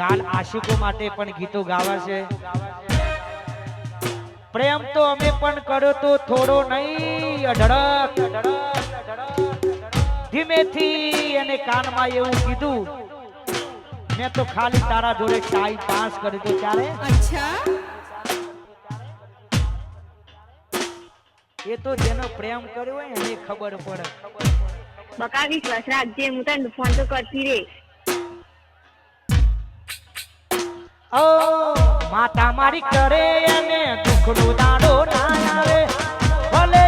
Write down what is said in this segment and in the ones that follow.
ગાલ આશિકો માટે પણ ગીતો ગાવા છે. પ્રેમ તો અમે પણ કર્યો તો થોડો નહીં અઢળક. ધીમેથી એને કાનમાં એવું કીધું. મેં તો ખાલી તારા જોડે ટાઈમ પાસ કરી તો ત્યારે. અચ્છા. એ તો જેનો પ્રેમ કર્યો હોય એને ખબર પડે. બકાવી ક્લાસ રાખજે હું તને ફોન તો કરતી રે ઓ માતા મારી કરે અને દુઃખનો દાડો ના આવે. ભલે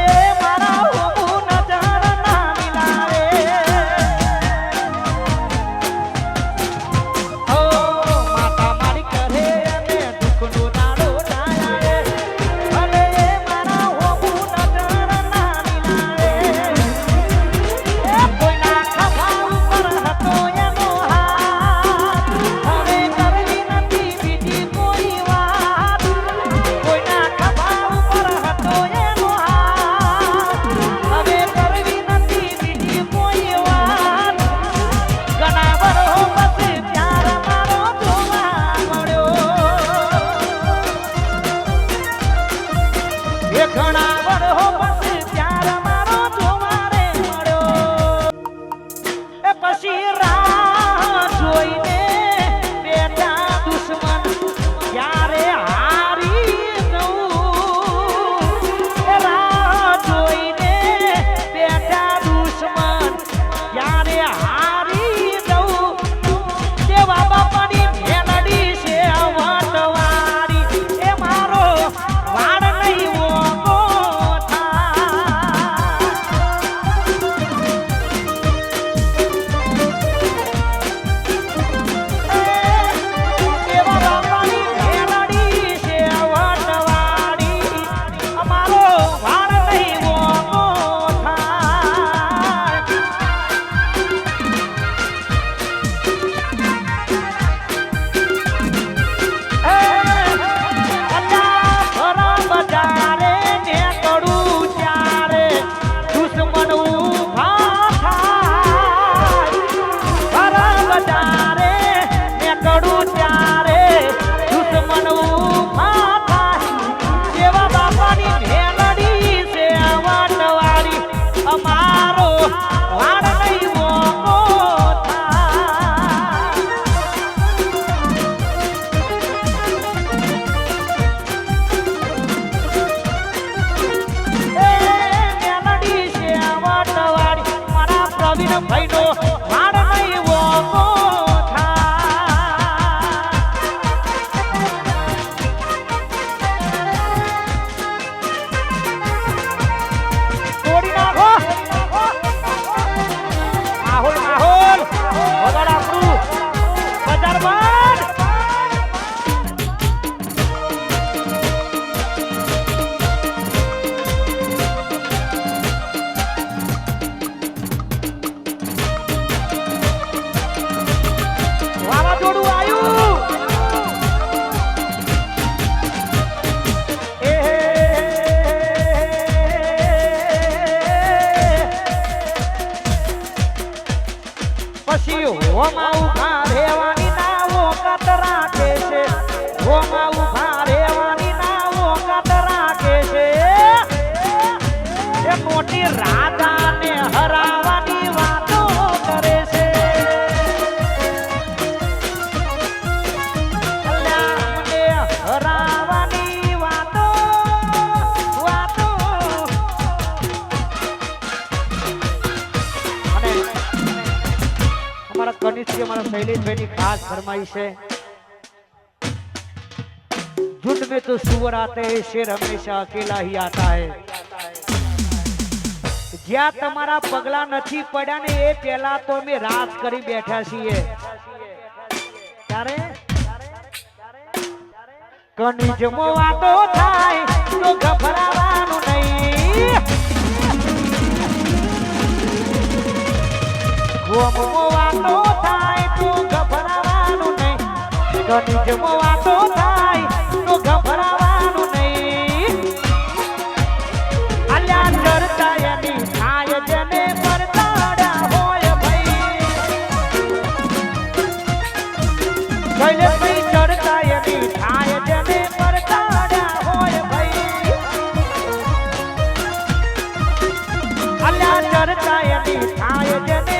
ভাই અમારા કનિષ્ઠ અમારા શૈલેષભાઈની ખાસ ફરમાઈ છે झुंड में तो सुअर आते हैं शेर हमेशा अकेला ही आता है જ્યાં તમારા પગલા નથી પડ્યા ને એ પહેલા તો અમે રાત કરી બેઠા છીએ ત્યારે કનિજમો વાતો થાય તો ગભરાવાનું નહીં ગોમો કનિજમો વાતો થાય, તો ગભરાવાનું નહીં. અલ્યા ડરતા એની થાય જેને પરતાડા હોય ભાઈ. શૈલેષભાઈ ચડતા એની થાય જેને પરતાડ્યા હોય ભાઈ. અલ્યા ચડતા એની થાય જેને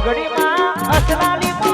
જોગડીમાં અસલાલીમાં